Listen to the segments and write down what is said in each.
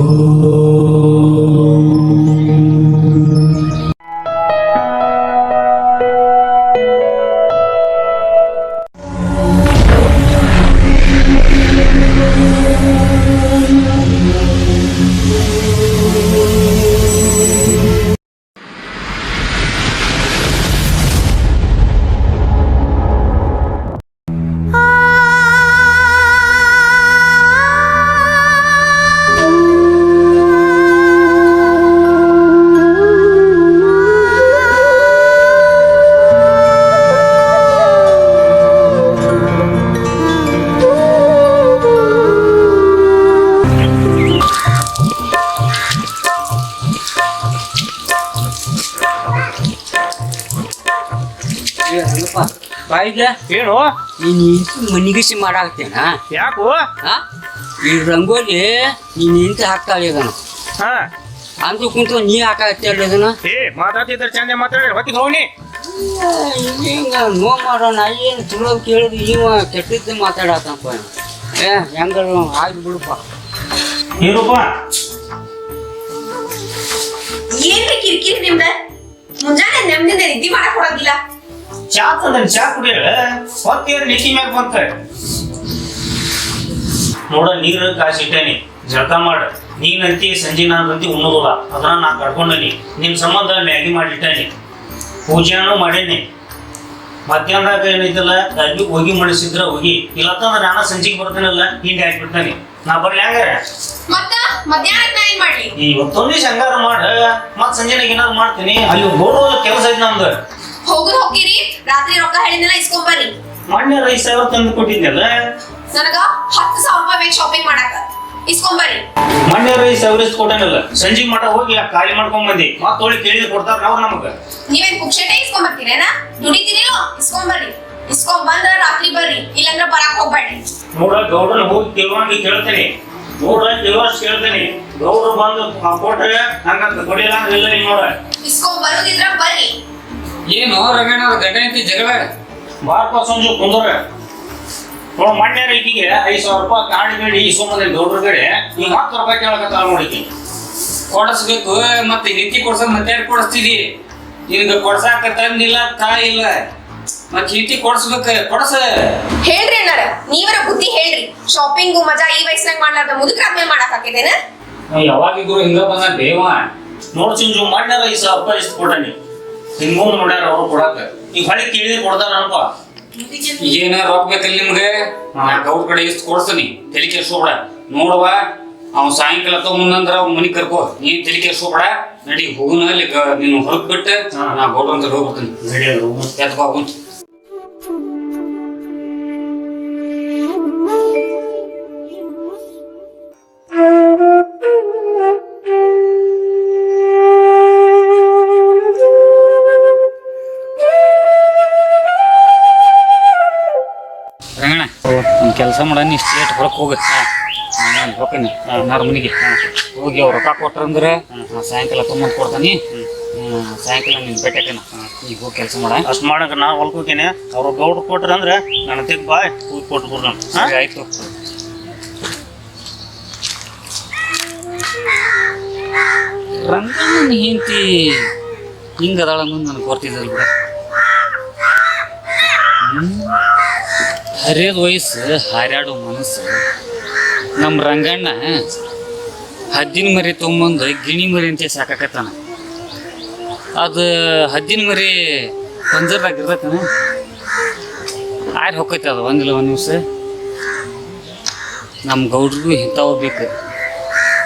Oh. ಮನಿಗಿಸಿ ಮಾಡಾಕ್ತೇನ? ಯಾಕೋ? ಹಾ ಈ ರಂಗೋಲಿ ನೀನ್ ನಿಂತು ಹಾಕ್ತಾಳೆ ಇದನ್ನ. ಹಾ. ಅಂದು ಕುಂತು ನೀ ಹಾಕಾಕ್ತಿಯಲ್ಲ ಇದನ್ನ? ಏ ಮಾತಾಡ್ತಿದ್ರೆ ಚಂದ ಮಾತಾಡಿ ಹೊತ್ತಿ ಹೋಗಿ ಹಿಂಗ ನೋ ಮಾಡೋಣ ಏನು ಚಲೋ ಕೇಳಿದ್ರು ಇವ ಕೆಟ್ಟದ್ದು ಮಾತಾಡತ್ತಪ್ಪ. ಏ ಹೆಂಗಾರು ಆಗಿ ಬಿಡಪ್ಪ. ಏನಪ್ಪ? ಏನ್ರಿ ಕಿರಿಕಿರಿ ನಿಮ್ದ? ಮುಂಜಾನೆ ನೆಮ್ಮದಿಯಿಂದ ನಿದ್ದೆ ಮಾಡಕ್ ಕೊಡೋದಿಲ್ಲ ಚಾ ತಂದ್ರೆ ಚಾ ಕುಡಿಯಲ್ಲ ಹೊತ್ತೇರ್ ನಿಕ್ಕಿ ಮ್ಯಾಗ ಬಂತ ನೋಡ ನೀರು ಕಾಸಿ ಇಟ್ಟೇನಿ. ಜಳಕ ಮಾಡ. ನೀನಂತಿ ಸಂಜೆ ನಾನಂತಿ ಉಣ್ಣೋದಿಲ್ಲ. ಅದನ್ನ ನಾ ಕಡ್ಕೊಂಡನಿ ನಿಮ್ಮ ಸಂಬಂಧ ಮ್ಯಾಗಿ ಮಾಡಿಟ್ಟೇನಿ. ಪೂಜೆನೂ ಮಾಡೇನಿ. ಮಧ್ಯಾಹ್ನದಾಗ ಏನೈತಲ್ಲ ಅಲ್ಲಿ ಹೋಗಿ ಮಾಡಿಸಿದ್ರ ಹೋಗಿ. ಇಲ್ಲತ್ತಂದ್ರೆ ನಾನು ಸಂಜೆಗೆ ಬರ್ತೇನಲ್ಲ ಹಿಂಗೆ ಹಾಕ್ಬಿಡ್ತಾನೆ ನಾ ಬರ್ಲಿ ಹಂಗಾರ? ಮತ್ತ ಮಧ್ಯಾಹ್ನಕ್ ನಾ ಏನ್ ಮಾಡ್ಲಿ? ಇವತ್ತೊಂದು ದಿವಸ ಹಂಗಾರ ಮಾಡ. ಮತ್ ಸಂಜೆನಾಗ ಏನಾದ್ರು ಮಾಡ್ತೀನಿ. ಅಲ್ಲಿ ನೋಡುವ ಕೆಲಸ ಐತಿ ನಮ್ದು. ಹೋಗುದ್ ಹೋಗಿರಿ ರಾತ್ರಿ ರೊಕ್ಕ ಹೇಳಿದ್ನೆಲ್ಲ ಇಸ್ಕೊಂಬರ್ರಿ ಮೊನ್ನೆ ರೈಸ್ ಸಾವಿರ ತಂದು ಕೊಟ್ಟಿದ್ನಲ್ಲ? ನನಗ ಹತ್ತು ಸಾವಿರ ರೂಪಾಯಿ ಬೇಕು ಶಾಪಿಂಗ್ ಮಾಡಾಕ. ಇಸ್ಕೊಂಬರ್ರಿ ಮೊನ್ನೆ ಐದು ಸಾವಿರ ಇಷ್ಟು ಕೊಟ್ಟನಲ್ಲ ಸಂಜಿ ಮಠ ಹೋಗಿ ಆ ಖಾಲಿ ಮಾಡ್ಕೊಂಡ್ ಬಂದಿ. ಮತ್ತ ಒಳ್ಳೆ ಕೇಳಿದ್ರೆ ಕೊಡ್ತಾರ ಅವ್ರು ನಮಗ. ನೀವೇನ್ ಪುಕ್ಷಟೆ ಇಸ್ಕೊಂಬರ್ತೀರೇನ ದುಡಿತೀರಿಲ್ಲೋ? ಇಸ್ಕೊಂಬರ್ರಿ ಇಸ್ಕೊಂಡ್ ಬಂದ್ರ ರಾತ್ರಿ ಬರ್ರಿ ಇಲ್ಲಂದ್ರ ಬರಾಕ್ ಹೋಗ್ಬೇಡ್ರಿ. ನೋಡ ಗೌಡನ ಹೋಗಿ ತಿಳುವಂಗಿ ಕೇಳ್ತೇನೆ. ನೋಡ ತಿಳುವರ್ಸ್ ಕೇಳ್ತೇನೆ. ಗೌಡ್ರು ಬಂದು ಕೊಟ್ರೆ ಹಂಗಂತ ಕೊಡಿಲ್ಲ ಅಂದ್ರೆ ಇಲ್ಲ ನೀನ್ ನೋಡ. ಇಸ್ಕೊಂಡ್ ಬರೋದಿದ್ರ ಬರ್ರಿ ಏನು ರಂಗಣ್ಣ ಅವ್ರ ಗಂಡ ಐತಿ ಜಗಳ? ಬಾರಪ್ಪ ಸಂಜು ಕುಂದ್ರ. ನೋಡ್ ಮೊನ್ನೆ ಈಗಿಗೆ ಐದು ಸಾವಿರ ರೂಪಾಯಿ ಕಾಡಿ ಬೇಡಿ ಈ ಸೋಮದಲ್ಲಿ ಗೌಡ್ರ ಕಡೆ ಈಗ ಹತ್ತು ರೂಪಾಯಿ ಕೇಳಕತ್ತಾಳ ನೋಡಿಕಿ ಕೊಡಿಸ್ಬೇಕು ಮತ್ತೆ ರೀತಿ ಕೊಡ್ಸಕ್ ಮತ್ತೆ ಯಾರು ಕೊಡಿಸ್ತಿದಿ ನಿನ್ಗೆ ಕೊಡ್ಸಾಕ ತಂದಿಲ್ಲ ತಾಯಿ ಇಲ್ಲ. ಮತ್ತೆ ಹೆಂಡತಿ ಕೊಡ್ಸ್ಬೇಕು ಕೊಡಸ. ಹೇಳ್ರಿ ಅಣ್ಣಾರ ನೀವರ ಬುದ್ಧಿ ಹೇಳ್ರಿ. ಶಾಪಿಂಗು ಮಜಾ ಈ ವಯಸ್ಸಿನಾಗ ಮಾಡ್ಲಾರ್ದ ಮುದುಕ್ರಾದ್ಮೇಲೆ ಮಾಡಕ್ ಹಾಕಿದ್ದೇನೆ ಯಾವಾಗಿದ್ರು ಹಿಂಗ ಬಂದ ದೇವ. ನೋಡ್ ಸಂಜು ಮೊನ್ನೆ ಐದು ಸಾವಿರ ರೂಪಾಯಿ ಇಷ್ಟು ಕೊಟ್ಟಾನಿ ಮುಂದೆ ನೋಡ್ಯಾರ ಅವ್ರು ಕೊಡಾಕ. ಈಗ ಹೊಳಿ ಕೇಳಿದ್ರೆ ಕೊಡ್ತಾರ ಅನ್ಪ ಏನ ರೊಕ್ಕ ಬೇಕಿಲ್ಲ ನಿಮ್ಗೆ? ನಾ ಗೌರ್ ಕಡೆ ಇಷ್ಟು ಕೊಡ್ಸ್ತೀನಿ ತಲೆ ಕೆಡ್ಸ್ಕೊಬೇಡ ನೋಡುವ ಅವ್ನು ಸಾಯಂಕಾಲ ತಗೊಂಬಂದ್ರ ಅವ್ನ ಮನಿಗ್ ಕರ್ಕೋ. ನೀ ತಲೆ ಕೆಡ್ಸ್ಕೊಬೇಡ ನಡಿ ಹೋಗುನ ಅಲ್ಲಿ ನೀನು ಹೊರಗೆ ಬಿಟ್ಟು ನಾ ಗೌಡ್ರ ಅಂತ ಹೋಗ್ಬಿಡ್ತೀನಿ ಎತ್ಕೋ ಕುಂತ ಕೆಲಸ ಮಾಡ ನೀ ಸ್ಟೇಟ್ ಹೊರಕ್ಕೆ ಹೋಗ. ನಾನು ಹೋಗ್ತೀನಿ. ನಾರ ಮನೆಗೆ. ಹೋಗಿ ಅವ್ರು ರೊಕ್ಕ ಕೊಟ್ರಂದ್ರೆ ಸಾಯಂಕಾಲ ತೊಗೊಂಬಂದು ಕೊಡ್ತಾನೆ. ಸಾಯಂಕಾಲ ನೀನು ಭೇಟಿಯಾಕೇನ ಈಗ ಹೋಗಿ ಕೆಲಸ ಮಾಡ. ಅಷ್ಟು ಮಾಡಕ ನಾ ಹೊಲ್ಕೋತೀನಿ ಅವ್ರು ಗೌಡ್ರು ಕೊಟ್ರಂದ್ರೆ ನನ್ನ ತೆಗ್ ಬಾಯ್ ಕೂತ್ ಕೊಟ್ಟು ಬಿಡ್ರಿ ಸರಿ ಆಯ್ತು. ಹಿಂತಿ ಹೆಂಡತಿ ಹಿಂಗೆ ಅದಾಳ ಅನ್ನೋದು ನನಗೆ ಗೊತ್ತಿದ್ದಲ್ಲ ಬಿಡ. ಹರಿಯದ ವಯಸ್ಸು ಹಾರ್ಯಾಡೋ ಮನಸ್ಸು. ನಮ್ಮ ರಂಗಣ್ಣ ಹದ್ದಿನ ಮರಿ ತೊಗೊಂಬಂದು ಗಿಣಿ ಮರಿ ಅಂತ ಸಾಕಾಕತ್ತಾನ. ಅದು ಹದ್ದಿನ ಮರಿ ಪಂಜರ್ದಾಗ ಇರ್ತೈತನ? ಆಯ್ತು ಹೊಕ್ಕೈತೆ ಅದು, ಒಂದಿಲ್ಲ ಒಂದು ದಿವಸ ನಮ್ಮ ಗೌಡ್ರಿಗೂ ಇಂಥವು ಬೇಕು.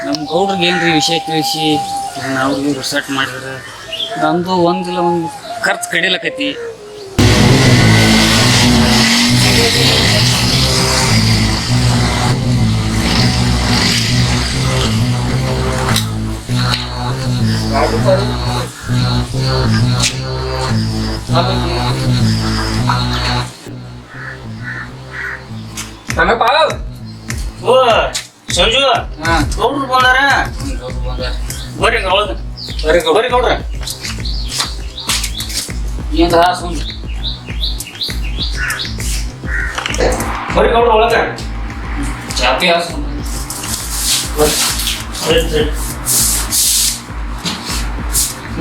ನಮ್ಮ ಗೌಡ್ರಿಗೆ ಏನ್ರಿ ವಿಷಯ ತಿಳಿಸಿ? ನಾವು ರಿಸರ್ಚ್ ಮಾಡಿದ್ರೆ? ನಂದು ಒಂದಿಲ್ಲ ಒಂದು ಖರ್ಚು ಕಡಿಲಕೈತಿ ಓ ಸಂಜು ಹಾಂ ಗೌಡ್ರು ಬಂದಾರ ಬರ್ರಿ ಒಳಗ ಬರ್ರಿ ಗೌಡ್ರ ಏನು ಸುಮ್ ಬರ್ರಿ ಗೌಡ್ರ ಒಳಗ ಚಾಪಿ ಹಾಸು ಸರಿ ಸರಿ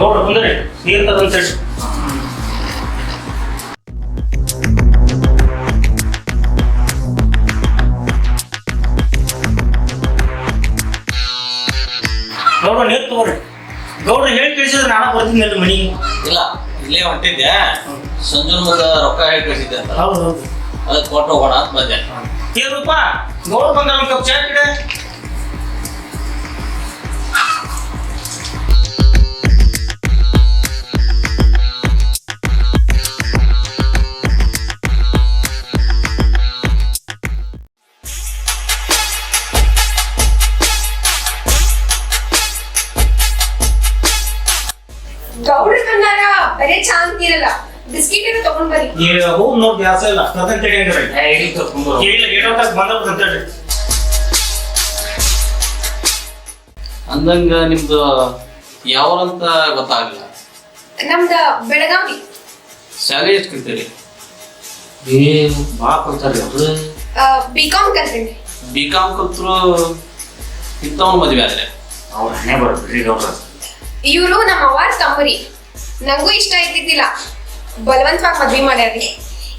ನೋಡ್ರಿ ಬಂದ್ರಿ ನೀರ್ ತಗೊಂಡ್ ಹೇಳಿ ಗೌಡ್ರ ನೀರ್ ತಗೋರಿ. ಗೌಡ್ರ ಹೇಳಿ ಕಳಿಸಿದ್ರೆ ನಾನು ಬರ್ತೀನಿ ಅಲ್ಲಿ ಮನೆಗೆ. ಇಲ್ಲ ಇಲ್ಲೇ ಹೊಂಟಿದ್ದೆ. ಸಂಜು ಮುಂದೆ ರೊಕ್ಕ ಹೇಳಿ ಕಳಿಸಿದ್ದೆ ಅಂತ. ಹೌದು ಹೌದು. ಅದಕ್ಕೆ ಕೊಟ್ಟು ಹೋಗೋಣ ಅಂತ ಬಂದೆ. ಏ ರೂಪ ಗೌಡ ಬಂದ ಕಪ್ ಚಾ ಇಡೆ ಈಗ ಹೋಗಿ ನೋಡಿ ಜಾಸ್ತಿ ಇಲ್ಲ ತಗೊಂಡು ಇಲ್ಲ ಗೇಟ್ ತಗ ಬಂದ ಅಂತೇಳಿ ಅಂದಂಗ ನಿಮ್ದು ಯಾವಂತ ಗೊತ್ತಾಗಲಿಲ್ಲ. ನಮ್ದ ಬೆಳಗಾವಿ. ಶಾಲೆ ಎಷ್ಟು ಕಲ್ತೀರಿ? ಏ ಬಾ ಕೊಡ್ತಾರೆ ಅವ್ರು. ಬಿ ಕಾಮ್ ಕಲ್ತೀನಿ. ಬಿ ಕಾಮ್ ಕಲ್ತರು ಇಂಥವ್ನ ಮದುವೆ ಆದ್ರೆ. ಅವ್ರ ಹಣೆ ಬರ್ಬಿಡ್ರಿ ಇವರು ನಮ್ಮ ಅವ್ವಾರ ತಮ್ಮರಿ. ನಂಗೂ ಇಷ್ಟ ಇದ್ದಿದ್ದಿಲ್ಲ. ಬಲವಂತವಾಗಿ ಮದ್ವಿ ಮಾಡ್ಯಾರ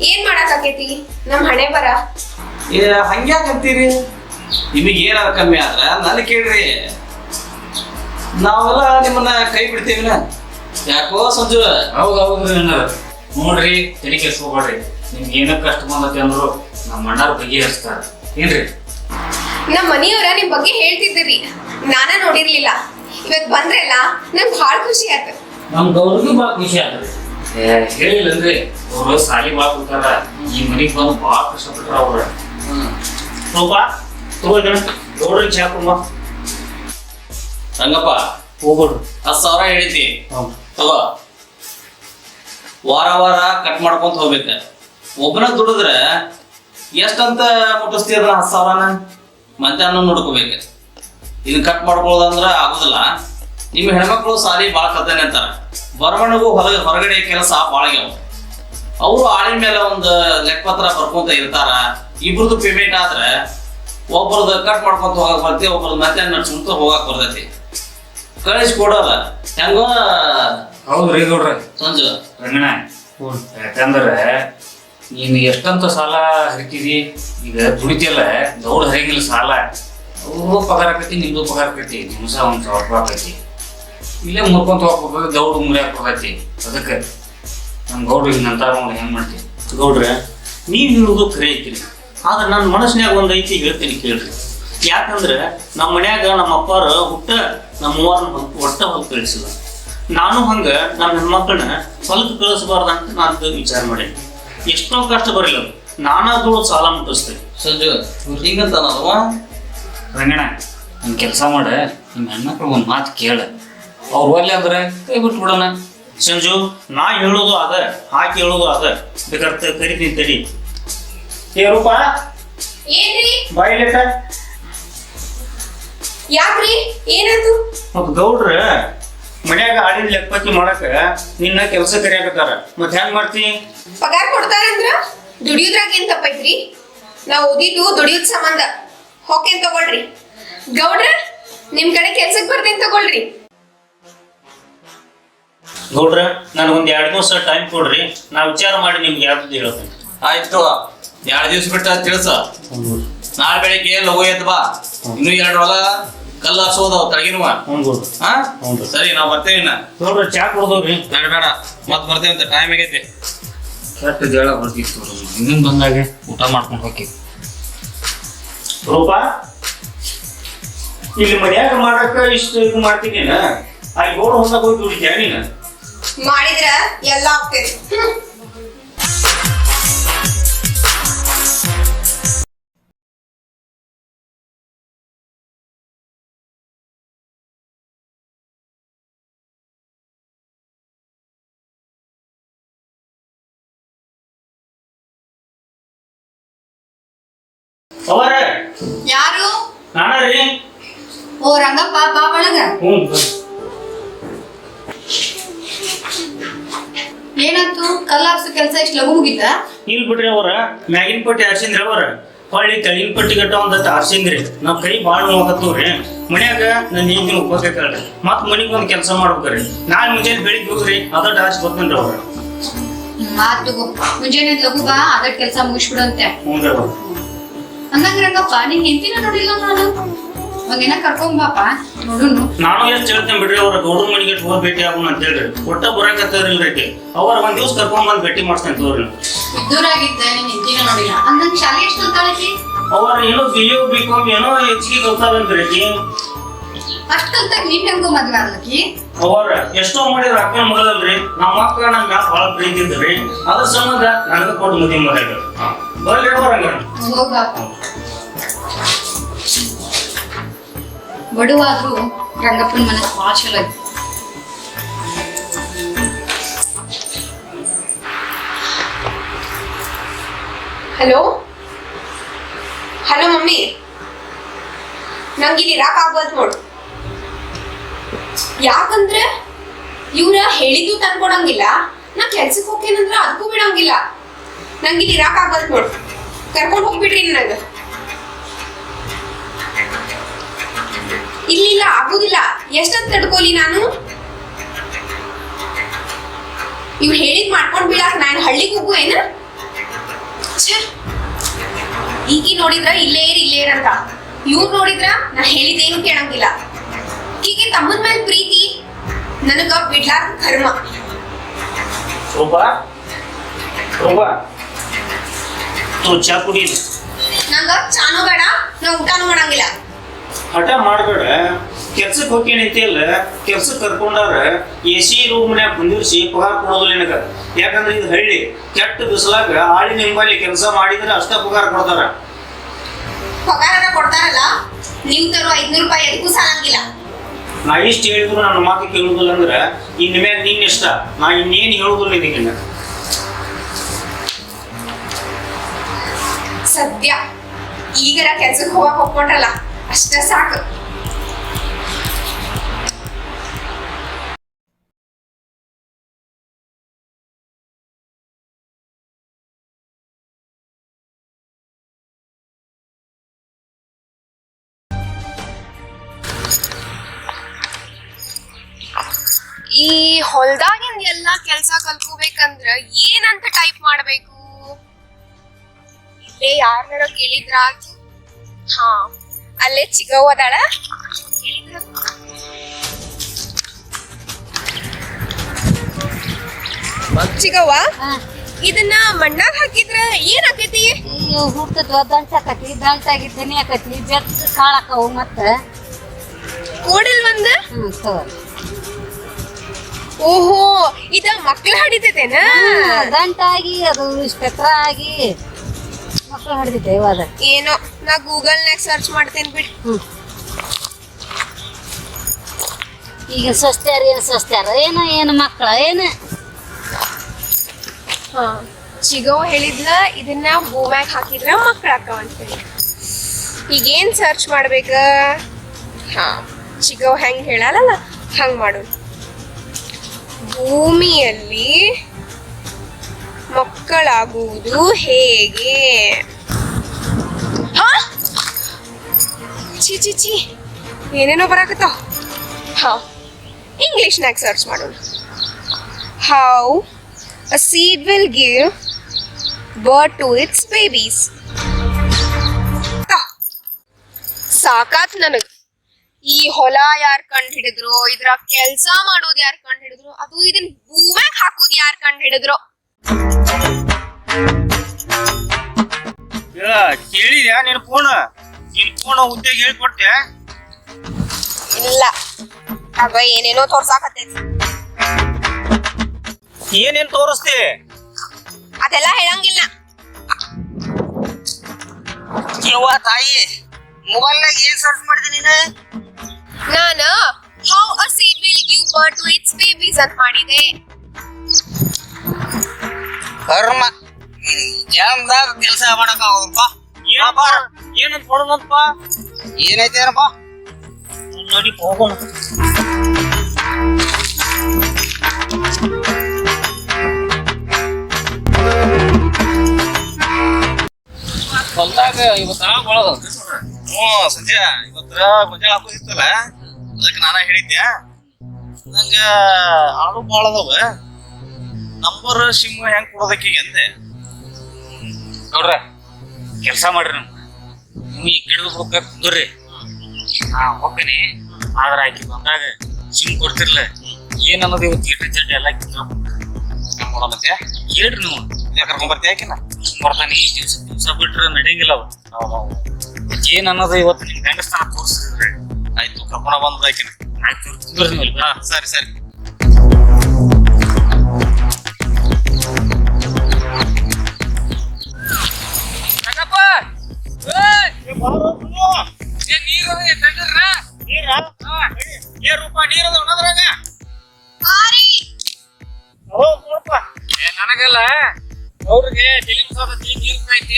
ಏನ್ ಆಕೇತಿ ನಮ್ ಹಣೆ ಬರ. ಏ ಹಂಗ್ಯಾಕ್ ಅಂತೀರಿ? ನಿಮಗೆ ಏನಾರ ಕಮ್ಮಿ ಆದ್ರ ನನ್ ಕೇಳ್ರಿ. ನಾವೆಲ್ಲ ನಿಮ್ಮನ್ನ ಕೈ ಬಿಡ್ತೀವಿ ಯಾಕೋ ಸಂಜು? ಹೌದು ಅಣ್ಣಾರ ನೋಡ್ರಿ ತಲೆ ಕೆಡ್ಸ್ಕೊಬೇಡ್ರಿ. ನಿಮ್ಗೆ ಏನೋ ಕಷ್ಟ ಬಂದತಿ ಅಂದ್ರು ನಮ್ಮ ಅಣ್ಣಾರ ಬಗೆಹರಿಸ್ತಾರ ಏನ್ರಿ? ನಮ್ ಮನಿಯವ್ರ ನಿಮ್ ಬಗ್ಗೆ ಹೇಳ್ತಿದ್ದೀರಿ. ನಾನ ನೋಡಿರ್ಲಿಲ್ಲ. ಇವತ್ ಬಂದ್ರಲ್ಲ ನಮ್ಗೆ ಬಹಳ ಖುಷಿ ಆಯ್ತು ನಮ್ ಗೌರಿಗೆ ಬಹಳ ಖುಷಿ ಆದ್ರಿ ಏ ಹೇಳಿಲ್ಲನ್ರಿ ಅವ್ರು ಸಾಲಿ ಬಾ ಕೊಡ್ತಾರ ಈ ಮನಿಗ್ ಬಂದು ಬಾಳ ಕಷ್ಟಪಟ್ರ ಅವ್ರ. ರೂಪ ತಗೋ ಇದನ್ನ ಗೌಡ್ರಿಗೆ ಹಂಗಪ್ಪ ಹೋಗ್ಬಿಡ್ರಿ ಹತ್ತು ಸಾವಿರ ಹೇಳಿದ್ದಿ ತಗೋ. ವಾರ ವಾರ ಕಟ್ ಮಾಡ್ಕೊಂತ ಹೋಗ್ಬೇಕ. ಒಬ್ಬನ ದುಡಿದ್ರ ಎಷ್ಟಂತ ಮುಟ್ಟಿಸ್ತೀರ ಹತ್ತು ಸಾವಿರನ? ಮಧ್ಯಾಹ್ನ ನೋಡ್ಕೋಬೇಕು. ಇದನ್ನ ಕಟ್ ಮಾಡ್ಕೊಳ್ಳೋದಂದ್ರ ಆಗುದಿಲ್ಲ. ನಿಮ್ಮ ಹೆಣ್ಮಕ್ಳು ಸಾಲಿ ಭಾಳ ಕದ್ದಾನೆ ಅಂತಾರ. ಬರವಣಿಗೂ ಹೊಲ ಹೊರಗಡೆ ಕೆಲಸ ಭಾಳ ಆಗ್ಯಾವ. ಅವರು ಆಳಿನ ಮೇಲೆ ಒಂದು ಲೆಕ್ಕಪತ್ರ ಬರ್ಕೊಂತ ಇರ್ತಾರ. ಇಬ್ರದ್ದು ಪೇಮೆಂಟ್ ಆದ್ರೆ ಒಬ್ಬರದ್ದು ಕಟ್ ಮಾಡ್ಕೊಂತ ಹೋಗಕ್ ಬರ್ತೈತಿ ಒಬ್ಬರದ್ದು ಮತ್ತೆ ನಡ್ಸ್ಕೊಂತ ಹೋಗಕ್ ಬರ್ತೈತಿ. ಕಳಿಸಿ ಕೊಡಲ್ಲ ಹೆಂಗೋ? ಹೌದ್ರಿ ಗೌಡ್ರ. ಸಂಜು. ರಂಗಣ ಯಾಕಂದ್ರೆ ನೀನು ಎಷ್ಟಂತ ಸಾಲ ಹರಿತಿದಿ? ಈಗ ದುಡಿತಿಯಲ್ಲ ದೌಡ್ ಹರಿಗಿಲ್ಲ ಸಾಲ. ಅವ್ರಿಗೂ ಪಗಾರ ಕಟ್ಟಿ ನಿಮ್ದು ಪಗಾರ ಕಟ್ಟಿ ನಿಮ್ಸ ಒಂದು ಸಾವಿರ ರೂಪಾಯಿ ಆಕತಿ. ಇಲ್ಲೇ ಮುರ್ಕೊಂತ ಹೋಗ್ಬೇಕು ದೌಡ್ ಮುರಿಯಾಕ ಬರ್ತೈತಿ ಅದಕ್ಕೆ ನಮ್ ಗೌಡ್ರು ಹಿಂಗ್ ಅಂತಾರ ನೋಡಿ ಹೆಂಗ್ ಮಾಡ್ತೀವಿ. ಗೌಡ್ರೆ ನೀವು ಹೇಳುದು ಖರೆ ಐತ್ರಿ. ಆದ್ರೆ ನನ್ನ ಮನಸ್ಸಿನಾಗ ಒಂದು ಐತಿ ಹೇಳ್ತೀನಿ ಕೇಳ್ರಿ. ಯಾಕಂದ್ರೆ ನಮ್ಮ ಮನ್ಯಾಗ ನಮ್ಮ ಅಪ್ಪಾರ ಹುಟ್ಟ ನಮ್ಮ ಅವ್ವಾರನ್ನ ಒಟ್ಟ ಹೊಲಕ್ಕೆ ಕಳಿಸಿಲ್ಲ ನಾನು ಹಂಗ ನಮ್ಮ ಹೆಣ್ಮಕ್ಳನ್ನ ಹೊಲಕ್ಕೆ ಕಳಿಸಬಾರ್ದು ಅಂತ ನಾನು ವಿಚಾರ ಮಾಡೇನಿ. ಎಷ್ಟೋ ಕಷ್ಟ ಬರಲಿಲ್ಲ ನಾನಾದ್ರೂ ಸಾಲ ಮುಟ್ಟಿಸ್ತೇನೆ ಸಂಜು ಹಿಂಗಂತ ನಾನವ ರಂಗಣ ನಿಮ್ ಕೆಲಸ ಮಾಡ. ನಿಮ್ಮ ಹೆಣ್ಮಕ್ಳು ಒಂದ್ ಮಾತು ಕೇಳ. ಅವ್ರು ಒಲ್ಲೆ ಅಂದ್ರೆ ಕೈ ಬಿಟ್ಟು ಬಿಡೋಣ. ಸಂಜು ನಾ ಹೇಳೋದು ಅದ ಹಾಕಿ ಹೇಳೋದು ಅದ. ಬೇಕಾದ್ರೆ ಕರಿತೀನಿ ತಡಿ. ಏ ರೂಪ ಏನ್ರಿ? ಬಾಯಿ ಲೇಟ ಯಾಕ್ರಿ? ಏನಾಯ್ತು? ಮತ್ ಗೌಡ್ರ ಮನ್ಯಾಗ ಆಡಿದ ಲೆಕ್ಕಪತಿ ಮಾಡಕ ನಿನ್ನ ಕೆಲಸ ಕರಿಯಾಕತ್ತಾರ. ಮತ್ ಹೆಂಗ್ ಮಾಡ್ತಿ? ಪಗಾರ ಕೊಡ್ತಾರಂದ್ರ? ದುಡಿಯೋದ್ರಾಗ ಏನ್ ತಪ್ಪೈತ್ರಿ ನಾವು ಓದಿದ್ದು ದುಡಿಯೋದ್ ಸಂಬಂಧ. ಹೋಕೇನ್ ತಗೊಳ್ರಿ? ಗೌಡ್ರ ನಿಮ್ ಕಡೆ ಕೆಲ್ಸಕ್ ಬರ್ತೇನ್ ತಗೊಳ್ರಿ. ಗೌಡ್ರ ನನಗೊಂದು ಎರಡು ದಿವಸ ಟೈಮ್ ಕೊಡ್ರಿ. ನಾ ವಿಚಾರ ಮಾಡಿ ನಿಮ್ಗೆ ಯಾವ್ದು ಹೇಳ್ತೇನೆ ಆಯ್ತು ಎರಡು ದಿವ್ಸ ಬಿಟ್ಟು ತಿಳಿಸ. ನಾಳೆ ಬೆಳಿಗ್ಗೆ ಲಗು ಎದ್ದು ಬಾ. ಇನ್ನು ಎರಡು ಹೊಲ ಕಲ್ಲ ಹಸೋದವ್ ತಳಗಿನವ. ಸರಿ ನಾವು ಬರ್ತೇವೆ ಇನ್ನ. ನೋಡ್ರಿ ಚಾ ಕುಡ್ದವ್ರಿ ಬೇಡ ಬೇಡ. ಮತ್ತೆ ಬರ್ತೇವೆ ಅಂತ ಟೈಮ್ ಆಗೈತಿ. ಇನ್ನೊಂದು ಬಂದಾಗ ಊಟ ಮಾಡ್ಕೊಂಡು ಹೋಗಿ. ರೂಪಾ ಇಲ್ಲಿ ಮನ್ಯಾಗ ಮಾಡಕ್ಕ ಇಷ್ಟು ಇದು ಮಾಡ್ತೀನಿ ಅಲ್ಲಿ ಏಳು ಹೊಂದಾಗ ಹೋಗಿ ದುಡಿದ್ಯಾ ನೀನು? ಮಾಡಿದ್ರ ಎಲ್ಲ ಆಗ್ತೈತಿ ಹ್ಮ್. ಅವರ ಯಾರು ನಾನ ರೀ ಓ ರಂಗಪ್ಪ ಬಾ ಒಳಗ ಹ್ಞೂ ಏನಾಯ್ತು? ಕಲ್ಲಾರ್ಸೋ ಕೆಲಸ ಇಷ್ಟು ಲಘು ಮುಗಿತ? ಇಲ್ಲಿ ಬಿಡ್ರಿ ಅವರ ಮ್ಯಾಗಿನ ಪಟ್ಟಿ ಆರ್ಸಿಂದ್ರಿ ಅವರ. ಹೊಳ್ಳಿ ತಳಿನ ಪಟ್ಟಿ ಗಟ್ಟ ಒಂದತ್ತು ಆರ್ಸಿಂದ್ರಿ ನಾವ್ ಕೈ ಭಾಳ ನೋವಾಕತ್ತವ್ರಿ. ಮನ್ಯಾಗ ನನ್ನ ಹೆಂಡತಿನ ಉಪಕೇಳ್ರಿ ಮತ್ ಮನಿಗೆ ಒಂದ್ ಕೆಲಸ ಮಾಡ್ಬೇಕ್ರಿ. ನಾನ್ ಮುಂಜಾನೆ ಬೆಳಿಗ್ಗೆ ಹೋಗ್ರಿ ಅದ ಡಾಸ್ ಬರ್ತೀನಿ ಅವ್ರ. ಮಾತು ಮುಂಜಾನೆ ಲಘು ಬಾ ಅದಟ್ ಕೆಲಸ ಮುಗಿಸ್ಬಿಡಂತೆ ಹ್ಞೂ ಅವ್ರ. ಅಂದಂಗ ಹಿಂತಿನ ನಿನ್ ಹೆಂಡತಿನ ನೋಡಿಲ್ಲ ನಾನು? ಒಂದಿನ ಕರ್ಕೊಂಡ್ ಬಾಪ ನೋಡುನು. ನಾನು ಎಷ್ಟು ಹೇಳ್ತೇನೆ ಬಿಡ್ರಿ ಅವ್ರ ಗೌಡ್ರ ಮನೆಗೆ ಹೋಗಿ ಭೇಟಿ ಆಗೋಣ ಅಂತ ಹೇಳ್ರಿ. ಒಟ್ಟ ಬರಾಕತ್ತಾರಿಲ್ರಿ ಅವ್ರ ಒಂದ್ ದಿವ್ಸ ಕರ್ಕೊಂಡ್ ಬಂದ್ ಭೇಟಿ ಮಾಡ್ತೇನೆ ತೋರಿ ಆಗಿದ್ದೆ ನಿನ್ ಹೆಂಡತಿನ ನೋಡಿಲ್ಲ. ಅಂದಂಗ ಶಾಲೆ ಎಷ್ಟು ಕಲ್ತಾಳಕಿ ಅವ್ರ ಏನೋ ಬಿ ಯು ಬಿ ಕಾಮ್ ಏನೋ ಹೆಚ್ಚಿಗೆ ಕಲ್ತಾರಂತ್ರಿ ಅಷ್ಟು ಕಲ್ತಾಗ ನಿನ್ ಹೆಂಗೋ ಮದ್ವೆ ಆಗ್ಲಕ್ಕಿ ಅವ್ರ ಎಷ್ಟೋ ಮಾಡಿದ್ರ ಅಕ್ಕನ ಮಗಳಲ್ರಿ. ನಮ್ಮ ಅಕ್ಕ ನನ್ ಮ್ಯಾಲ ಬಹಳ ಪ್ರೀತಿ ಇದ್ರಿ ಅದ್ರ ಸಂಬಂಧ ನನಗ ಕೊಟ್ಟು ಮದುವೆ ಮಾಡಿದ್ರು ಬರ್ಲಿ ಅವ್ರಂಗ ಬಡುವಾದ್ರೂ ರಂಗಪ್ಪನ ಮನಸ್ಸು ಭಾಳ ಚಲೋ ಐತಿ ಹಲೋ? Hello mummy? ನಂಗೆ ಇಲ್ಲಿ ಆಗ್ಬಾರ್ದು ನೋಡು. ಯಾಕಂದ್ರೆ ಇವ್ರ ಹೇಳಿದ್ದು ತಂದ್ಕೊಡಂಗಿಲ್ಲ ನಾ ಕೆಲ್ಸಕ್ಕೆ ಹೋಗ್ತೇನಂದ್ರೆ ಅದಕ್ಕೂ ಬಿಡಂಗಿಲ್ಲ. ನಂಗೆ ಇಲ್ಲಿ ಆಗ್ಬಾರ್ದು ನೋಡು. ಕರ್ಕೊಂಡು ಹೋಗ್ಬಿಡ್ರಿ ನನಗೆ ಇಲ್ಲಿಲ್ಲ ಆಗುದಿಲ್ಲ. ಎಷ್ಟೊತ್ತು ತಡ್ಕೋಲಿ ನಾನು? ಇವ್ರು ಹೇಳಿದ್ ಮಾಡ್ಕೊಂಡ್ ಬಿಡಾಕ ನಾನು ಹಳ್ಳಿಗೆ ಹೋಗು ಏನ. ಈಕಿ ನೋಡಿದ್ರ ಇಲ್ಲೇ ಇರ್ ಇಲ್ಲೇ ಇರ್ ಅಂತ. ಇವ್ರು ನೋಡಿದ್ರ ನಾ ಹೇಳಿದೇನು ಕೇಳಂಗಿಲ್ಲ. ಹೀಗೆ ತಮ್ಮನ ಮೇಲೆ ಪ್ರೀತಿ ನನಗ ಬಿಡ್ಲಾರ್ದ ಕರ್ಮ. ನಂಗ ಚಾನು ಬೇಡ ನಾ ಊಟನೂ ಮಾಡಂಗಿಲ್ಲ. ಹಠ ಮಾಡಬೇಡ. ಕೆಲ್ಸಕ್ಕೆ ಅಂತೇಳ ಕೆಲ್ಸಕ್ಕೆ ಕರ್ಕೊಂಡಾರ ಎ ಸಿ ರೂಮ್ನ್ಯಾಗ ಕುಂದಿರ್ಸಿ ಪಗಾರ ಕೊಡೋದಿಲ್ಲ ನಿನಗೆ. ಯಾಕಂದ್ರೆ ಇದು ಹಳ್ಳಿ ಕೆಟ್ಟ ಬಿಸಿಲಾಗ ಆಳಿ ನಿಂಬಲ್ಲಿ ಕೆಲಸ ಮಾಡಿದ್ರೆ ಅಷ್ಟ ಪಗಾರ ಕೊಡ್ತಾರ. ಪಗಾರ ಕೊಡ್ತಾರಲ್ಲ ನೀವು ತರೋ ಐದ್ನೂರು ರೂಪಾಯಿ ಎದಕ್ಕೂ ಸಾಲಂಗಿಲ್ಲ ನಾ ಇಷ್ಟು ಹೇಳಿದ್ರು ನನ್ನ ಮಾತು ಕೇಳುದಿಲ್ಲ ಅಂದ್ರೆ ಇನ್ ಮ್ಯಾಗ ನಿನ್ನ ಇಷ್ಟ. ನಾ ಇನ್ನೇನು ಹೇಳುದಿಲ್ಲ ನಿನಗೆ. ಸದ್ಯ ಈಗರ ಕೆಲ್ಸಕ್ಕೆ ಹೋಗಕ್ ಒಪ್ಕೊಂಡ್ರಲ್ಲ. ಅಷ್ಟ ಸಾಕು ಈ ಹೊಲ್ದಾಗಿಂದ ಎಲ್ಲಾ ಕೆಲ್ಸ ಕಲ್ಕೋಬೇಕಂದ್ರ ಏನಂತ ಟೈಪ್ ಮಾಡ್ಬೇಕು? ಇಲ್ಲೇ ಯಾರ್ನಾರ ಕೇಳಿದ್ರ? ಹಾ. ಅಲ್ಲೇ ಚಿಗವ್ವ ಅದಾಳ ಚಿಗವ್ವ ಇದನ್ನ ಮಣ್ಣಾಗ ಹಾಕಿದ್ರ ಏನ್ ಆಕೈತಿ? ಹುಟ್ಟದ್ವ ದಂಟ ಆಕತಿ ದಂಟ ಆಗಿದ್ದೇನೆ ಆಕತಿ ಬೆತ್ತ ಕಾಳಾಕವು ಮತ್ತ. ಕೋಡಲ್ ಒಂದ? ಓಹೋ ಇದ ಮಕ್ಳ ಹಾಡಿದ್ದೇನ? ದಂಟ ಆಗಿ ಅದು ಇಷ್ಟ ಎತ್ತರ ಆಗಿ. ಹಿಡ್ದಿದ್ದೆ ಇವಾಗ ಏನೋ ನಾ ಗೂಗಲ್ ನಾಗ ಸರ್ಚ್ ಮಾಡ್ತೀನಿ ಬಿಡಿ. ಈಗ ಸಸ್ತ್ಯಾರ ಏನು ಸಸ್ತ್ಯಾರ? ಏನ ಏನು ಮಕ್ಕಳ ಏನು? ಹಾ. ಚಿಗೋ ಹೇಳಿದ್ಲ ಇದನ್ನ ಭೂಮ್ಯಾಗ ಹಾಕಿದ್ರ ಮಕ್ಳು ಆಕಾವ ಅಂತೇಳಿ. ಈಗೇನ್ ಸರ್ಚ್ ಮಾಡ್ಬೇಕ? ಹಾ ಚಿಗೋ ಹೆಂಗ್ ಹೇಳಲ್ಲ ಹಂಗ್ ಮಾಡು. ಭೂಮಿಯಲ್ಲಿ ಮಕ್ಕಳಾಗುವುದು ಹೇಗೆ? ಚಿ ಚಿ ಚಿ ಏನೇನೋ ಬರಾಕತ್ತ? ಹಾ. ಇಂಗ್ಲಿಷ್ನಾಗ ಸರ್ಚ್ ಮಾಡೋಣ. How a seed will give birth to its babies. ಸಾಕಾತ್ ನನಗ್. ಈ ಹೊಲ ಯಾರ್ ಕಂಡು ಹಿಡಿದ್ರು? ಇದ್ರ ಕೆಲ್ಸ ಮಾಡೋದ್ ಯಾರ್ ಕಂಡು ಹಿಡಿದ್ರು? ಅದು ಇದನ್ ಭೂಮ್ಯಾಗ ಹಾಕೋದ್ ಯಾರ್ ಕಂಡು ಹಿಡಿದ್ರು? ಕೇಳಿದ್ಯಾ ನಿನ್ ಫೋನ್ ನಿನ್ ಫೋನ್ ಉದ್ಯೋಗ ಹೇಳ್ಕೊಟ್ಟೆ? ಇಲ್ಲ. ಅದ ಏನೇನೋ ತೋರ್ಸಾಕತ್ತೈತಿ. ಏನೇನ್ ತೋರಿಸ್ತಿ? ಅದೆಲ್ಲ ಹೇಳಂಗಿಲ್ಲ. ಯವ್ವ ತಾಯಿ ಮೊಬೈಲ್ನಾಗ ಏನ್ ಸರ್ಚ್ ಮಾಡಿದೆ ನೀನು? ನಾನು how a seed will give birth to its babies ಅಂತ ಮಾಡಿದೆ. ಕರ್ಮ. ಜನ್ಮದಾಗ ಕೆಲಸ ಮಾಡಕ್ ಆಗೋದಪ್ಪ. ಏನಪ್ಪ? ಕೊಡೋದಪ್ಪ ಏನೈತಿ ಏನಪ್ಪ ನೋಡಿ ಹೋಗೋಣ. ಹೊಲ್ದಾಗ ಇವತ್ತು ಬಳದ? ಹ್ಞೂ ಸಂಜೆ. ಇವತ್ತ ಇವತ್ತ ಗೊಂಜಾಳ ಹಾಕೋದಿತ್ತಲ್ಲ. ಅದಕ್ಕೆ ನಾನ ಹೇಳಿದ್ದೆ. ನಂಗ ಆಳು ಭಾಳ ಅದಾವ ನಂಬರ್ ಸಿಮ್ ಹೆಂಗ್ ಕೊಡೋದಕ್ಕೆ ಅಂದೆ. ನೋಡ್ರ ಕೆಲಸ ಮಾಡ್ರಿ ನೀವು ನೀವು ಈ ಗಿಡದ ಹೋಗ ಕುಂದ್ರಿ. ನಾ ಹೋಗ್ತೀನಿ. ಆದ್ರ ಆಕಿ ಬಂದಾಗ ಸಿಮ್ ಕೊಡ್ತಿರ್ಲ. ಏನ್ ಅನ್ನೋದು ಇವತ್ತು ಗಿಡ ಚಡ್ಡಿ ಎಲ್ಲ ಮತ್ತೆ. ಹೇಳ್ರಿ ನೀವು. ಕರ್ಕೊಂಡ್ ಬರ್ತೀಯ ಆಕಿನ? ಬರ್ತಾನೆ. ದಿವ್ಸ ದಿವ್ಸ ಬಿಟ್ರೆ ನಡೆಯಂಗಿಲ್ಲ ಅವ ಏನ್ ಅನ್ನೋದು ಇವತ್ತು ನಿಮ್ ಗಂಡಸ್ಥಾನ ತೋರಿಸಿದ್ರಿ ಆಯ್ತು ಕರ್ಕೊಂಡ ಬಂದ್ ಆಕಿನ. ಆಯ್ತು ಕುಂದ್ರಿ ನೀವು. ಸರಿ ಸರಿ. ನನಗಲ್ಲ ಅವ್ರಿಗೆ ತಲೆ ಮಸಾದ ನೀರು ಐತಿ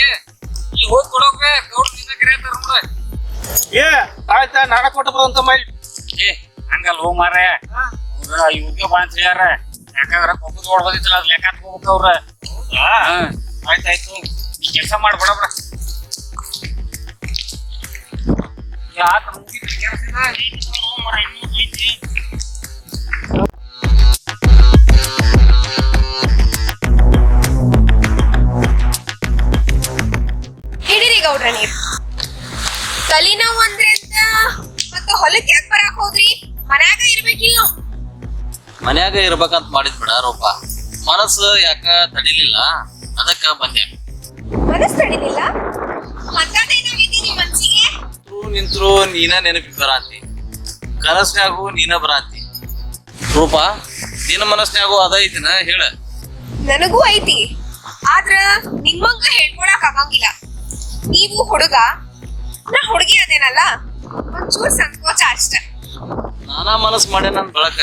ಈ ಹೋಗಿ ಕೊಡೋಕ ಗೌಡ್ರು ನಿನ್ನ ಕರೆಯತ್ತಾರ ನೋಡ ಏ ಆಯ್ತ ನಾಡ ಕೊಟ್ಟು ಬರೋಂತ ಮಾಡಿ ಏ ಹಂಗಲ್ಲ ಹೋಗ್ ಮಾರ ಅವ್ರ ಇವ್ರಿಗೆ ಬಾ ಅಂತ ಹೇಳ್ಯಾರ ಯಾಕಂದ್ರ ಕೊಬ್ಬದ ಓಡ್ ಬಂದಿತ್ತಲ್ಲ ಅದ್ ಲೆಕ್ಕ ಹೋಗ್ಬೇಕು ಅವ್ರ ಆಯ್ತಾಯ್ತು. ಈ ಕೆಲಸ ಮಾಡ್ಬೇಡ ಬಿಡ ಯಾಕೆ ಮುಗಿತು ಕೆಲಸ ಹಿಡೀರಿ ಗೌಡ್ರ ನೀರ್. ತಲಿನೋವು ಅಂದ್ರೆ ಅಂತ ಮತ್ತ ಹೊಲಕ್ ಯಾಕೆ ಬರಾಕ್ ಹೋದ್ರಿ? ಮನ್ಯಾಗ ಇರ್ಬೇಕಿಲ್ಲ ಮನ್ಯಾಗ ಇರ್ಬೇಕಂತ ಮಾಡಿದ್ ಬಿಡ ರೂಪ. ಮನಸ್ಸು ಯಾಕ ತಡಿಲಿಲ್ಲ? ಅದಕ್ಕ ಬಂದೆ. ಮನಸ್ ತಡಿಲಿಲ್ಲ? ಮತ್ತದೇನಾಗೈತಿ ನಿಮ್ ಮನ್ಸಿಗೆ. ನಿಂತ್ರು ನಿಂತ್ರು ನೀನ ನೆನಪಿ ಬರಾತಿ. ಕನಸ್ನ್ಯಾಗು ನೀನ ಬರಾತಿ. ರೂಪ ನಿನ್ನ ಮನಸ್ನ್ಯಾಗು ಅದ ಐತಿನ? ಹೇಳ. ನನಗೂ ಐತಿ. ಆದ್ರ ನಿಮ್ಮಂಗ ಹೇಳ್ಕೊಳಕ್ ಆಗಂಗಿಲ್ಲ. ನೀವು ಹುಡುಗ ನಾ ಹುಡುಗಿ ಅದೇನಲ್ಲ ಒಂಚೂರ್ ಸಂಕೋಚ ಅಷ್ಟ. ನಾನಾ ಮನಸ್ ಮಾಡ್ಯ ನನ್ ಬಳಕ.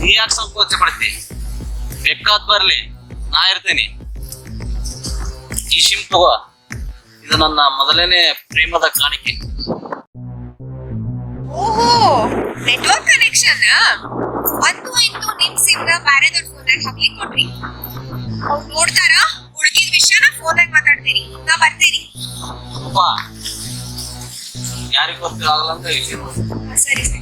ನೀ ಯಾಕೆ ಸಂಕೋಚ ಪಡ್ತಿ? ಬೇಕಾದ್ ಬರ್ಲಿ. ನಾ ಇರ್ತೀನಿ. ಈ ಶಿಂಪುವ ಇದು ನನ್ನ ಮೊದಲನೇ ಪ್ರೇಮದ ಕಾಣಿಕೆ. ಓಹೋ ನೆಟ್ವರ್ಕ್ ಕನೆಕ್ಷನ್ ಅಂತೂ ಇಂತೂ ನಿಮ್ ಸಿಮ್ನ ಬೇರೆದವ್ರ ಫೋನಲ್ಲಿ ಹಾಕ್ಲಿಕ್ ಕೊಡ್ರಿ ಅವ್ರು ನೋಡ್ತಾರ? ಹುಡುಗಿದ ವಿಷಯನ ಫೋನಾಗ ಮಾತಾಡ್ತೀರಿ. ನಾ ಬರ್ತೀನಿ ರೂಪ ಯಾರಿಗ್ ಗೊತ್ತಿರಲ್ಲ ಅಂತ ಹೇಳಿ ಸರಿ ಸರಿ.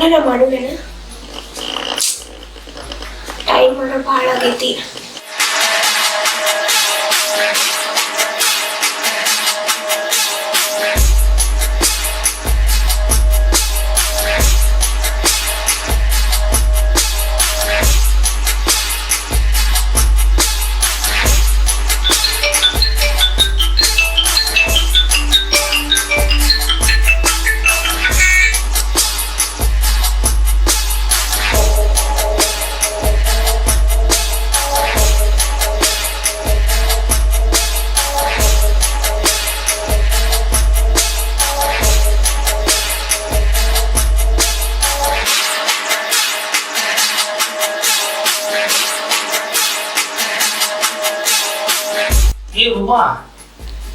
ಅವ್ರಿಗೆ ಫೋನನ ಮಾಡೋಣ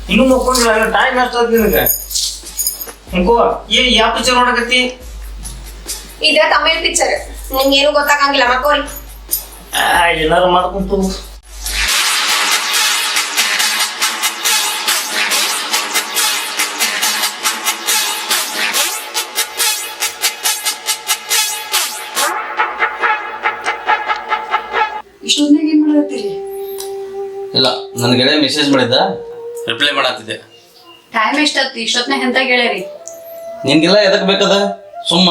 ಇನ್ನೂ ಮಕ್ಕೊಂಡಿಲ್ಲ ಟೈಮ್ ಎಷ್ಟಾದ್ ನಿನಗೆ? ಅಂಕೋ ಏ ಯಾವ ಪಿಕ್ಚರ್ ನೋಡಕತ್ತಿ? ಇದ ತಮಿಳ್ ಪಿಕ್ಚರ್ ನಿಮ್ಗೇನು ಗೊತ್ತಾಗಂಗಿಲ್ಲ ಮಕ್ಕೋರಿ. ಆ, ಎಲ್ಲರೂ ಮಾಡ್ಕೊಂತು. ಇಷ್ಟೊಂದಾಗ ಏನ್ ಮಾಡತ್ತೀರಿ ಇಲ್ಲ ನನ್ನ ಗೆಳೆಯ ಮೆಸೇಜ್ ಮಾಡಿದ್ದ. Reply ಮಾಡತ್ತಿದ್ದೆ time ಎಷ್ಟತ್ತು? ಇಷ್ಟೊತ್ನಾಗ ಎಂತ ಹೇಳ್ಯಾರಿ? ನಿನ್ಗೆಲ್ಲ ಎದಕ್ಕೆ ಬೇಕದ? ಸುಮ್ಮ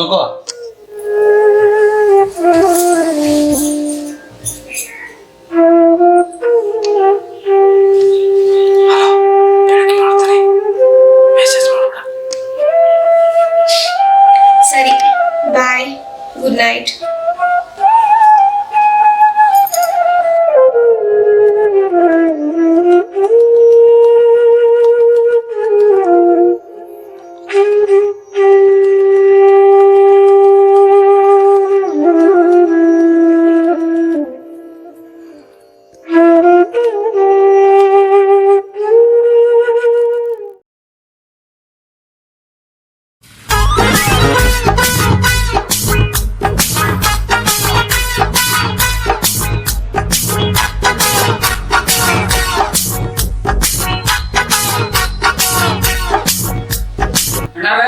ಅಣ್ಣಾರ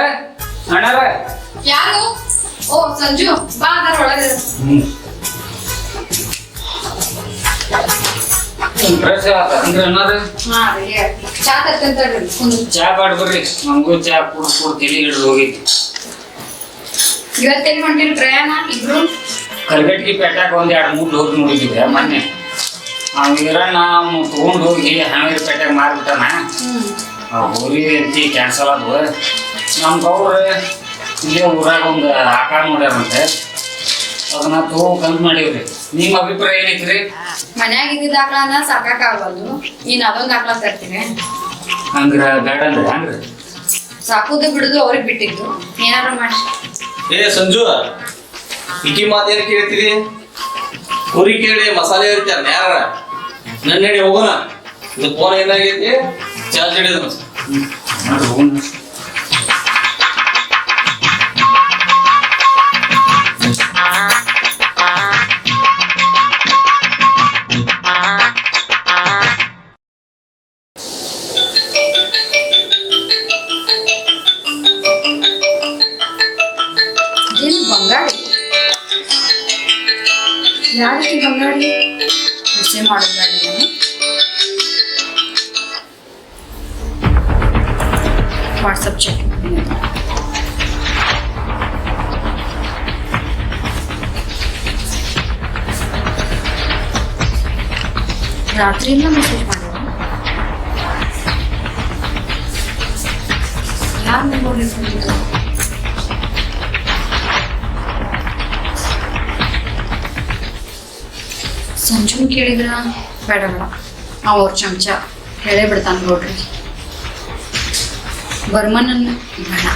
ಅಣ್ಣಾರ ಯಾರು? ಓ ಸಂಜು. ಬಾ ಅದಾರ ಒಳಗೆ ಆತ. ಅಂದ್ರೆ ಅಣ್ಣಾರ ಹಾ ಆಯ್ತು. ಚಾ ತರ್ತಂತ ಚಾ ಬಾಡ್ ಬರ್ರಿ. ನಮಗೂ ಚಾ ಕುಡ್ ಕುಡ್ ತಿಳಿ ಹಿಡಿದು ಹೋಗಿತ್ತು ಇವತ್ತೆಲ್ಲಿ ಹೊಂಟಿರಿ ಪ್ರಯಾಣ? ಇಬ್ರು? ಕಲ್ಗಟ್ಟಿಗೆ ಪೇಟಾಕ ಒಂದ್ ಎರಡು ಮೂರು ಡೋರ್ ನೋಡಿದ್ದೆ ಮೊನ್ನೆ. ಅವಿರ ನಾವು ತಗೊಂಡ್ ಹೋಗಿ ಹಾವೇರಿ ಪೇಟೆಗೆ ಮಾರ್ಬಿಟ್ಟನ. ಹೋಗಿ ಕ್ಯಾನ್ಸಲ್ ಆದ್ವು. ನಮ್ಮ ಗೌಡ್ರ ಇಲ್ಲೇ ಊರಾಗ ಒಂದು ಆಕಾರ ಮಾಡ್ಯಾರಂತೆ. ಅದನ್ನ ತಗೋಬೇಕಂತ ಮಾಡೀವ್ರಿ. ನಿಮ್ಮ ಅಭಿಪ್ರಾಯ ಏನೈತ್ರಿ? ಮನ್ಯಾಗ ಇದ್ದಿದ್ದ ಆಕಳನ್ನ ಸಾಕಾಕ ಆಗಲ್ದು ಇನ್ ಅದೊಂದ್ ಆಕಳ ತರ್ತೀನಿ ಹಂಗ್ರ ಬೇಡ ಅಂದ್ರೆ ಹಂಗ್ರಿ? ಸಾಕುದು ಬಿಡುದು ಅವ್ರಿಗೆ ಬಿಟ್ಟಿದ್ದು. ಏನಾರ ಮಾಡಿ ಏ ಸಂಜು ಇಕಿ ಮಾತೇನು ಕೇಳ್ತೀರಿ? ಕುರಿ ಕೇಳಿ ಮಸಾಲೆ ಇರ್ತಾರ ಯಾರ? ನನ್ನ ಹೇಳಿ ಹೋಗೋಣ. ಇದು ಫೋನ್ ಏನಾಗೈತಿ? ಚಾರ್ಜ್ ಹಿಡಿದ್ರು ಹೋಗೋಣ. ರಾತ್ರಿಯಿಂದ ಮೆಸೇಜ್ ಮಾಡಿದ್ರು. ಯಾರು ಸಂಜುನ್ ಕೇಳಿದ್ರ? ಬೇಡ ಅವ್ರ ಚಮಚ ಹೇಳೇ ಬಿಡ್ತಾನ ನೋಡ್ರಿ. ಬರ್ಮನನ್ನ ಬೇಡ.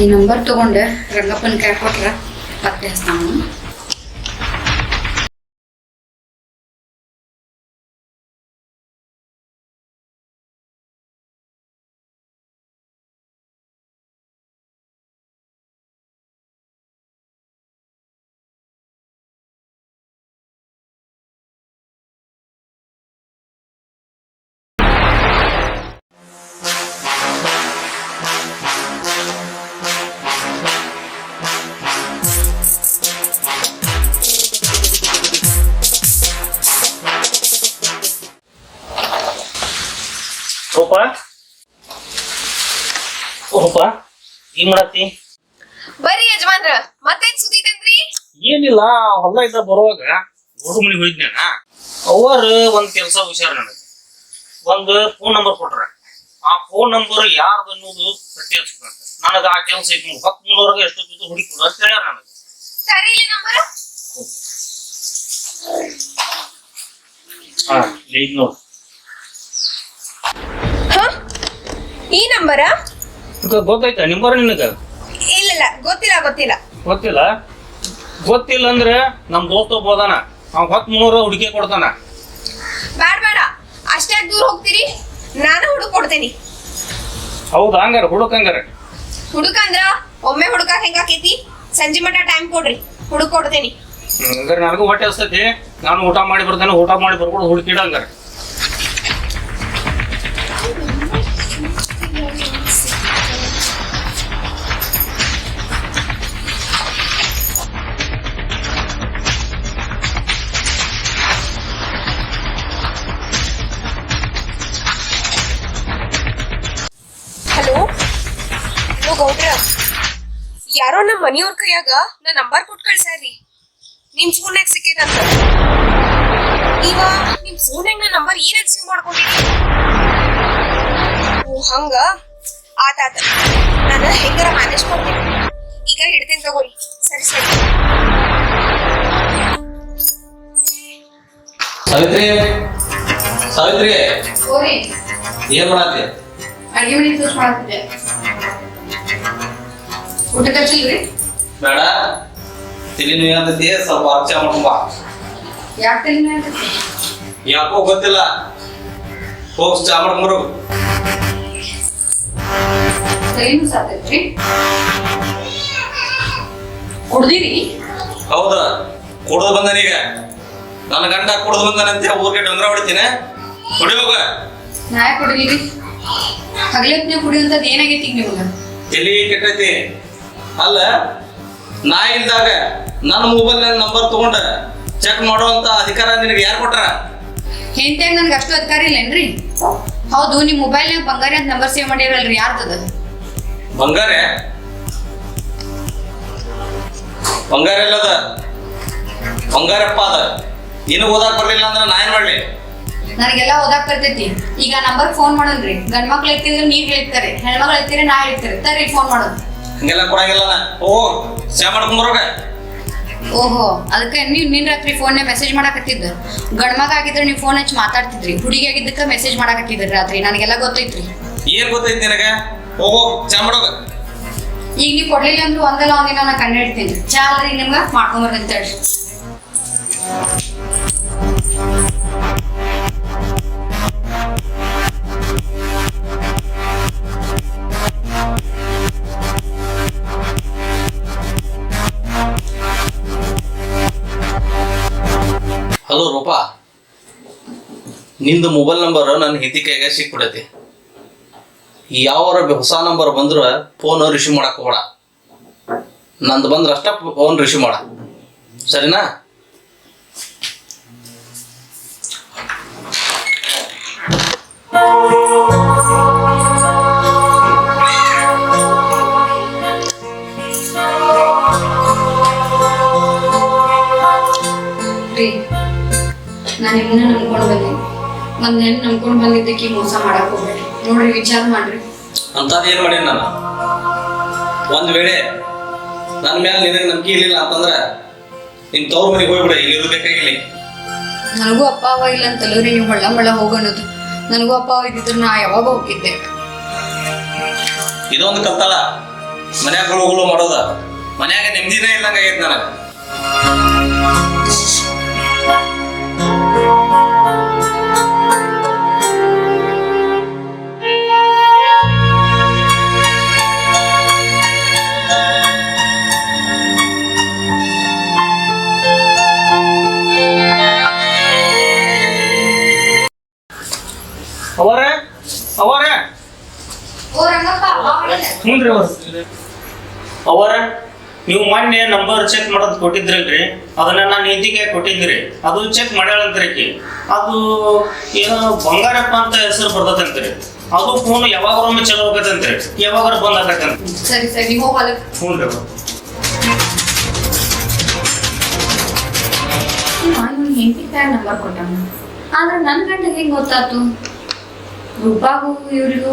ಈ ನಂಬರ್ ತಗೊಂಡೆ ರಂಗಪ್ಪನ ಕೈ ಕೊಟ್ರ ಪತ್ತೆ ಹಚ್ತಾನ. ಏನ್ ಮಾಡತ್ತಿ? ಬರ್ರಿ ಯಜಮಾನ್ರ ಮತ್ತೇನ್ ಸುದ್ದಿ ತಂದ್ರಿ ಏನಿಲ್ಲ ಹೊಲ ಇದ್ದ ಬರುವಾಗ ಗೋಡು ಮನೆಗೆ ಹೋಗಿದ್ನ ಅವರು ಒಂದ್ ಕೆಲಸ ಹುಷಾರ್ ನನಗೆ. ಒಂದು ಫೋನ್ ನಂಬರ್ ಕೊಟ್ರ. ಆ ಫೋನ್ ನಂಬರ್ ಯಾರ್ದು ಅನ್ನೋದು ಪಟ್ಟಿ ನನಗ ಆ ಕೆಲಸ ಐತಿ ಹತ್ತು ಮೂರವರೆಗೆ ಎಷ್ಟು ಬಿದ್ದು ಹುಡುಕಿ ಅಂತ ಹೇಳ್ಯಾರ ನನಗೆ. ಸರಿ ಇಲ್ಲ ನಂಬರ್ ಹಾ ಈಗ ನೋಡು. ಈ ನಂಬರ ಈಗ ಗೊತ್ತಾಯ್ತಾ? ನಿಂಬರ್ ನಿನಗ? ಇಲ್ಲ ಇಲ್ಲ ಗೊತ್ತಿಲ್ಲ ಗೊತ್ತಿಲ್ಲ. ಗೊತ್ತಿಲ್ಲ? ಗೊತ್ತಿಲ್ಲ ಅಂದ್ರೆ ನಮ್ ದೋಸ್ತ ಹೋದಾನ ಅವ್ ಹೊತ್ತು ಮುನ್ನೂರ ಹುಡುಕಿ ಕೊಡ್ತಾನ. ಬೇಡ ಬೇಡ ಅಷ್ಟೇ ದೂರ ಹೋಗ್ತೀರಿ ನಾನು ಹುಡುಕ್ ಕೊಡ್ತೇನಿ. ಹೌದಾ ಹಂಗಾರ ಹುಡುಕಂಗಾರ ಹುಡುಕ ಅಂದ್ರ ಒಮ್ಮೆ ಹುಡುಕ ಹೆಂಗಾಕೈತಿ ಸಂಜೆ ಮಟ ಟೈಮ್ ಕೊಡ್ರಿ ಹುಡುಕ್ ಕೊಡ್ತೇನಿ. ಹಂಗಾರ ನನಗೂ ಹೊಟ್ಟೆ ಹಸ್ತೈತಿ. ನಾನು ಊಟ ಮಾಡಿ ಬರ್ತೇನೆ ಊಟ ಮಾಡಿ ಬರ್ಕೊಂಡು ಹುಡುಕಿಡ ಹಂಗಾರೆ. ಯಾರೋ ನಮ್ಮ ಮನಿಯವ್ರ ಕೈಯಾಗ ನಾ ನಂಬರ್ ಕೊಟ್ಟು ಕಳ್ಸ್ಯಾರ್ರಿ. ನಿಮ್ ಫೋನ್ಯಾಗ ಸಿಕ್ಕೇದಂತ ಇವ ನಿಮ್ ಫೋನ್ಯಾಗ ನಾ ನಂಬರ್ ಏನ್ ಸೇವ್ ಮಾಡ್ಕೊಂಡಿರಿ? ಓ ಹಂಗ? ಆತಾತ ನಾನು ಹೆಂಗಾರ ಮ್ಯಾನೇಜ್ ಮಾಡ್ತೀನಿ. ಈಗ ಹಿಡ್ತೀನಿ ತಗೋರಿ. ಸರಿ ಸರಿ. ಸಾವಿತ್ರಿ ಸಾವಿತ್ರಿ. ಓರಿ ಏನ್ ಮಾಡತ್ತಿ? ಅಡಿಗೆ ಮನೆ ಮಾಡ್ತಿದ್ದೆ ಊಟ ಖರ್ಚಿಲ್ರಿ ಬೇಡ. ತಿಳಿ ನೋಯ್ಯಂತೈತಿ ಸ್ವಲ್ಪ ಅರ್ಚ ಮಾಡ್ಕೊಂಬ ಯಾಕೆ ತಲೆ ಆಗ್ತೈತಿ ಯಾಕೋ ಗೊತ್ತಿಲ್ಲ. ಹೋಗ್ ಚಾ ಮಾಡ್ಕೊಂಬರು ತಲೆನೂ ಸಾತೈತ್ರಿ ಕುಡ್ದಿರಿ? ಹೌದ. ಕುಡ್ದು ಬಂದನೀಗ ನನ್ನ ಗಂಡ ಕುಡ್ದು ಬಂದನಂತೆ ಊರಿಗೆ ಡೊಂಗ್ರ ಹೊಡಿತೀನಿ. ಕುಡಿ ಹೋಗ ನಾ ಕುಡಿಲಿ ಕುಡಿಲಿರಿ? ಹಗಲತ್ ನೀವು ಕುಡಿಯುವಂಥದ್ದು ಏನಾಗೈತಿ ನಿಮ್ಗೆ? ತಲಿ ಕೆಟ್ಟೈತಿ? ಅಲ್ಲ ನಾ ಇಲ್ದಾಗ ನನ್ನ ಮೊಬೈಲ್ ನಂಬರ್ ತಗೊಂಡ ಚೆಕ್ ಮಾಡುವಂತ ಅಧಿಕಾರ ನಿನಗೆ ಯಾರು ಕೊಟ್ಟಾರ ಹೆಂಡ್ತಿಯಾಗ ನನ್ಗೆ ಅಷ್ಟು ಅಧಿಕಾರ ಇಲ್ಲೇನ್ರಿ? ಹೌದು ನಿಮ್ಮ ಮೊಬೈಲ್ ಬಂಗಾರ ಅಂತ ನಂಬರ್ ಸೇವ್ ಮಾಡಿರಲ್ರಿ ಯಾರ್ದದ ಬಂಗಾರ? ಬಂಗಾರ ಎಲ್ಲದ ಬಂಗಾರಪ್ಪ ಅದ. ಇನ್ನು ಓದಾಕ್ ಬರ್ಲಿಲ್ಲ ಅಂದ್ರೆ ನಾ ಏನ್ ಮಾಡ್ಲಿ? ನನಗೆಲ್ಲ ಓದಾಕ್ ಬರ್ತೈತಿ. ಈಗ ನಂಬರ್ ಫೋನ್ ಮಾಡೋನ್ರಿ ಗಂಡ್ ಮಕ್ಳು ಎತ್ತಿದ್ರೆ ನೀರ್ ಹೇಳ್ತಾರೆ. ಹೆಣ್ಮಕ್ಳು ಎತ್ತಿದ್ರೆ ನಾ ಹೇಳ್ತಾರೆ. ತರ್ರಿ ಫೋನ್ ಮಾಡೋದು. ಹಂಗೆಲ್ಲ ಕೊಡಂಗಿಲ್ಲ ನಾ. ಓ ಚಾ ಬರೋಕೆ. ಓಹೋ ಅದಕ್ಕೆ ನೀವು ನಿನ್ ರಾತ್ರಿ ಫೋನ್ನೇ ಮೆಸೇಜ್ ಮಾಡಕತ್ತಿದ್ದ. ಗಣಮಗ ಮಗ ಆಗಿದ್ರೆ ನೀವು ಫೋನ್ ಹಚ್ಚಿ ಮಾತಾಡ್ತಿದ್ರಿ. ಹುಡುಗಿ ಆಗಿದ್ದಕ್ಕೆ ಮೆಸೇಜ್ ಮಾಡಾಕತ್ತಿದ್ರಿ ರಾತ್ರಿ ನನಗೆಲ್ಲ ಗೊತ್ತೈತ್ರಿ. ಏನ್ ಗೊತ್ತೈತಿ ನಿನಗ? ಓಹೋ ಚಾ ಮಾಡೋಗ ಈಗ ನೀವು ಕೊಡ್ಲಿಲ್ಲ ಅಂದ್ರೆ ಒಂದಲ್ಲ ಒಂದಿನ ನಾನು ಕಂಡು ಹಿಡ್ತೀನಿ ಚಾ ಅಲ್ರಿ ನಿಮ್ಗೆ ಹಲೋ ರೂಪಾ. ನಿಂದು ಮೊಬೈಲ್ ನಂಬರ್ ನನ್ನ ಹಿಂದಿ ಕೈಗೆ ಸಿಕ್ಬಿಡತಿ ಯಾವರ ಹೊಸ ನಂಬರ್ ಬಂದ್ರೆ ಫೋನ್ ರಿಸೀವ್ ಮಾಡಕ್ಕೆ ಹೋಗೋಣ ನಂದು ಬಂದ್ರೆ ಅಷ್ಟ ಫೋನ್ ರಿಸೀವ್ ಮಾಡ. ಸರಿನಾ? ರೀ ನಿಮ್ಮನ್ನ ನಂಬ್ಕೊಂಡು ಬಂದೆ. ಒಂದ್ ನೆನ್ ನಂಬ್ಕೊಂಡು ಬಂದಿದ್ದಕ್ಕೆ ಮೋಸ ಮಾಡಕ್ ಹೋಗ್ಬೇಡಿ. ನೋಡ್ರಿ ವಿಚಾರ ಮಾಡ್ರಿ. ಅಂತದ್ ಏನ್ ಮಾಡಿ ನಾನು? ಒಂದ್ ವೇಳೆ ನನ್ನ ಮೇಲೆ ನಿನಗೆ ನಂಬಿಕೆ ಇರ್ಲಿಲ್ಲ ಅಂತಂದ್ರ ನಿನ್ ತವ್ರ ಮನೆಗೆ ಹೋಗ್ಬಿಡ ಇಲ್ಲಿ ಇರ್ಬೇಕಾಗಿಲ್ಲ ನನಗೂ ಅಪ್ಪ ಅವ ಇಲ್ಲ ಅಂತಲ್ಲವ್ರಿ ನೀವು ಹೊಳ್ಳ ಮಳ್ಳ ಹೋಗೋಣದು ನನಗೂ ಅಪ್ಪ ಅವ ಇದ್ದಿದ್ರೆ ನಾ ಯಾವಾಗ ಹೋಗಿದ್ದೆ ಇದೊಂದು ಕತ್ತಲ. ಮನ್ಯಾಗ ಹೋಗಲು ಮಾಡೋದ. ಮನ್ಯಾಗ ನೆಮ್ಮದಿನೇ ಇಲ್ಲಂಗ ಆಗೈತೆ ನನಗ. ಅವರ ಅವರ. ಓ ರಂಗಪ್ಪ ಹ್ಞೂನ್ರಿ ಅವ್ರ. ಅವರ. ನೀವು ಮೊನ್ನೆ ನಂಬರ್ ಚೆಕ್ ಮಾಡೋದು ಕೊಟ್ಟಿದ್ರಲ್ರಿ? ಅದನ್ನ ನಾನು ನಿಧಿಗೆ ಕೊಟ್ಟಿದ್ರಿ. ಅದು ಚೆಕ್ ಮಾಡ್ಯಾಳಂತ್ರಿ ಅದು ಏನೋ ಬಂಗಾರಪ್ಪ ಅಂತ ಹೆಸರು ಬರ್ತದಂತ್ರಿ ಅದು ಫೋನ್ ಯಾವಾಗರೊಮ್ಮೆ ಚಲೋ ಹೋಗತ್ತಂತ್ರಿ ಯಾವಾಗ ಬಂದ್ ಆಗತ್ತಂತ ಸರಿ ಸರಿ ನೀವು ಹೊಲಕ್ಕೆ ಹ್ಞೂ ರೀ ನಂಬರ್ ಕೊಟ್ಟಾನ? ಆದ್ರೆ ನನ್ನ ಗಂಟಗೆ ಹೆಂಗ್ ಗೊತ್ತಾತು? ರೂಪಾಗೂ ಇವ್ರಿಗೂ.